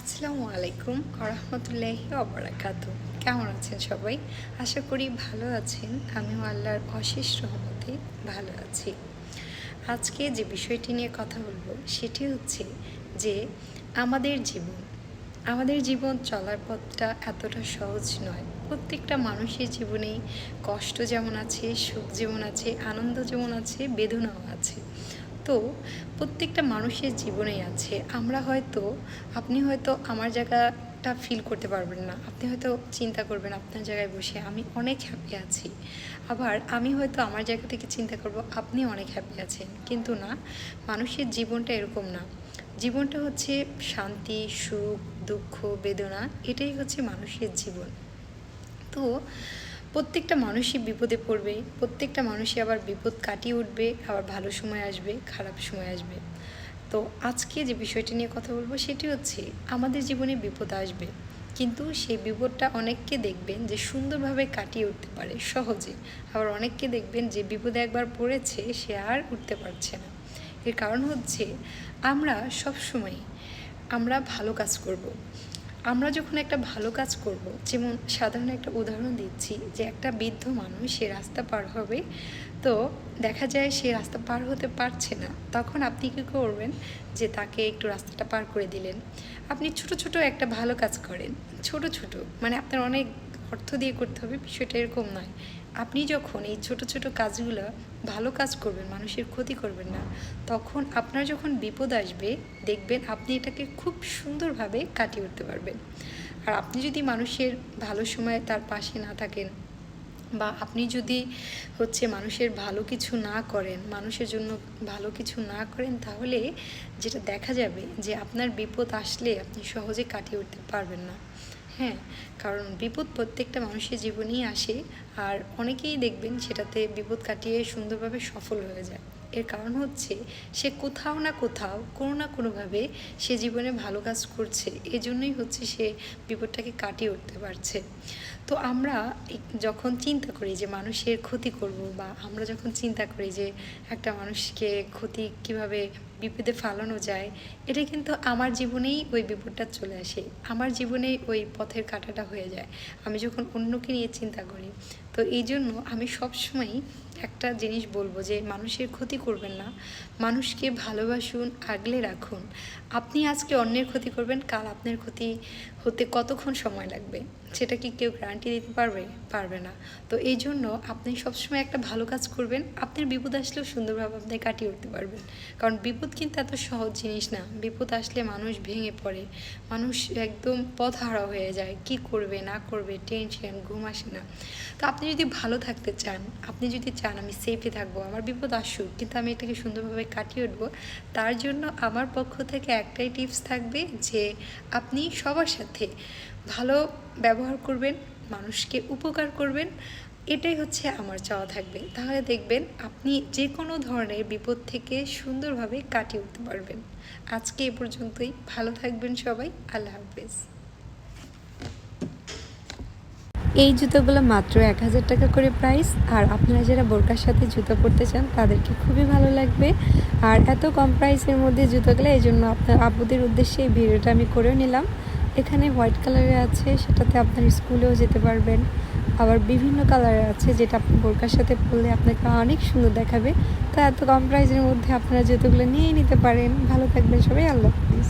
আসসালামু আলাইকুম রহমতুল্লাহি অবরাকাতু কেমন আছেন সবাই? আশা করি ভালো আছেন। আমিও আল্লাহর অশেষ রহমতে ভালো আছি। আজকে যে বিষয়টি নিয়ে কথা বলব, সেটি হচ্ছে যে আমাদের জীবন আমাদের জীবন চলার পথটা এতটা সহজ নয়। প্রত্যেকটা মানুষের জীবনেই কষ্ট যেমন আছে, সুখ যেমন আছে, আনন্দ যেমন আছে, বেদনাও আছে। তো প্রত্যেকটা মানুষের জীবনেই আছে। আমরা হয়তো, আপনি হয়তো আমার জায়গাটা ফিল করতে পারবেন না। আপনি হয়তো চিন্তা করবেন, আপনার জায়গায় বসে আমি অনেক হ্যাপি আছি। আবার আমি হয়তো আমার জায়গা থেকে চিন্তা করব, আপনি অনেক হ্যাপি আছেন। কিন্তু না, মানুষের জীবনটা এরকম না। জীবনটা হচ্ছে শান্তি, সুখ, দুঃখ, বেদনা, এটাই হচ্ছে মানুষের জীবন। তো প্রত্যেকটা মানুষই বিপদে পড়বে, প্রত্যেকটা মানুষই আবার বিপদ কাটিয়ে উঠবে, আবার ভালো সময় আসবে, খারাপ সময় আসবে। তো আজকে যে বিষয়টি নিয়ে কথা বলব সেটি হচ্ছে, আমাদের জীবনে বিপদ আসবে, কিন্তু সেই বিপদটা অনেককে দেখবেন যে সুন্দরভাবে কাটিয়ে উঠতে পারে, সহজে। আবার অনেককে দেখবেন যে বিপদে একবার পড়েছে, সে আর উঠতে পারছে না। এর কারণ হচ্ছে, আমরা সবসময়, আমরা ভালো কাজ করব। আমরা যখন একটা ভালো কাজ করব, যেমন সাধারণ একটা উদাহরণ দিচ্ছি যে একটা বৃদ্ধ মানুষ সে রাস্তা পার হবে, তো দেখা যায় সে রাস্তা পার হতে পারছে না। তখন আপনি কী করবেন? যে তাকে একটু রাস্তাটা পার করে দিলেন। আপনি ছোট ছোট একটা ভালো কাজ করেন। ছোট ছোট মানে আপনার অনেক অর্থ দিয়ে করতে হবে বিষয়টা এরকম নয়। আপনি যখন এই ছোট ছোট কাজগুলো ভালো কাজ করবেন, মানুষের ক্ষতি করবেন না, তখন আপনার যখন বিপদ আসবে, দেখবেন আপনি এটাকে খুব সুন্দরভাবে কাটিয়ে উঠতে পারবেন। আর আপনি যদি মানুষের ভালো সময় তার পাশে না থাকেন বা আপনি যদি হচ্ছে মানুষের ভালো কিছু না করেন, মানুষের জন্য ভালো কিছু না করেন, তাহলে যেটা দেখা যাবে যে আপনার বিপদ আসলে আপনি সহজে কাটিয়ে উঠতে পারবেন না। হ্যাঁ কারণ বিপদ প্রত্যেকটা মানুষের জীবনেই আসে আর অনেকেই দেখবেন সেটাতে বিপদ কাটিয়ে সুন্দরভাবে সফল হয়ে যায়। এর কারণ হচ্ছে সে কোথাও না কোথাও, কোনো না কোনোভাবে সে জীবনে ভালো কাজ করছে। এজন্যই হচ্ছে সে বিপদটাকে কাটিয়ে উঠতে পারছে। তো আমরা যখন চিন্তা করি যে মানুষের ক্ষতি করব বা আমরা যখন চিন্তা করি যে একটা মানুষকে ক্ষতি কীভাবে বিপদে ফালানো যায় এটা কিন্তু আমার জীবনেই ওই বিপদটা চলে আসে। আমার জীবনেই ওই পথের কাটাটা হয়ে যায়। আমি যখন অন্যকে নিয়ে চিন্তা করি, তো এই জন্য আমি সবসময়ই একটা জিনিস বলব যে, মানুষের ক্ষতি করবেন না। মানুষকে ভালোবাসুন, আগলে রাখুন। আপনি আজকে অন্যের ক্ষতি করবেন, কাল আপনার ক্ষতি হতে কতক্ষণ সময় লাগবে? সেটা কি কেউ গ্যারান্টি দিতে পারবে? পারবে না। তো এই জন্য আপনি সবসময় একটা ভালো কাজ করবেন। আপনার বিপদ আসলেও সুন্দরভাবে আপনি কাটিয়ে উঠতে পারবেন। কারণ বিপদ কিন্তু এত সহজ জিনিস না। বিপদ আসলে মানুষ ভেঙে পড়ে। মানুষ একদম পথহারা হয়ে যায়। কি করবে, না করবে টেনশন ঘুম আসে না। তো আপনি যদি ভালো থাকতে চান, আপনি যদি চান আমি সেফে থাকব, আমার বিপদ আসুক, কিন্তু আমি এটাকে সুন্দরভাবে কাটিয়ে উঠবো, তার জন্য আমার পক্ষ থেকে একটাই টিপস থাকবে যে, আপনি সবার সাথে ভালো ব্যবহার করবেন, মানুষকে উপকার করবেন এটাই হচ্ছে আমার চাওয়া থাকবে। তাহলে দেখবেন আপনি যে কোনো ধরনের বিপদ থেকে সুন্দরভাবে কাটিয়ে উঠতে পারবেন। আজকে এ পর্যন্তই। ভালো থাকবেন সবাই। আল্লাহ হাফেজ। এই জুতোগুলো মাত্র এক হাজার টাকা করে প্রাইস আর আপনারা যারা বোরকার সাথে জুতো পরতে চান, তাদেরকে খুবই ভালো লাগবে। আর এত কম প্রাইসের মধ্যে জুতোগুলো, এই জন্য আপনার আব্বুদের উদ্দেশ্যে এই ভিডিওটা আমি করেও নিলাম। এখানে হোয়াইট কালারের আছে, সেটাতে আপনার স্কুলেও যেতে পারবেন। আবার বিভিন্ন কালারের আছে, যেটা আপনি বোরকার সাথে পরলে আপনাকে অনেক সুন্দর দেখাবে। তো এত কম প্রাইসের মধ্যে আপনারা যেতগুলো নিয়ে নিতে পারেন। ভালো থাকবেন সবাই, আল্লাহ হাফিজ।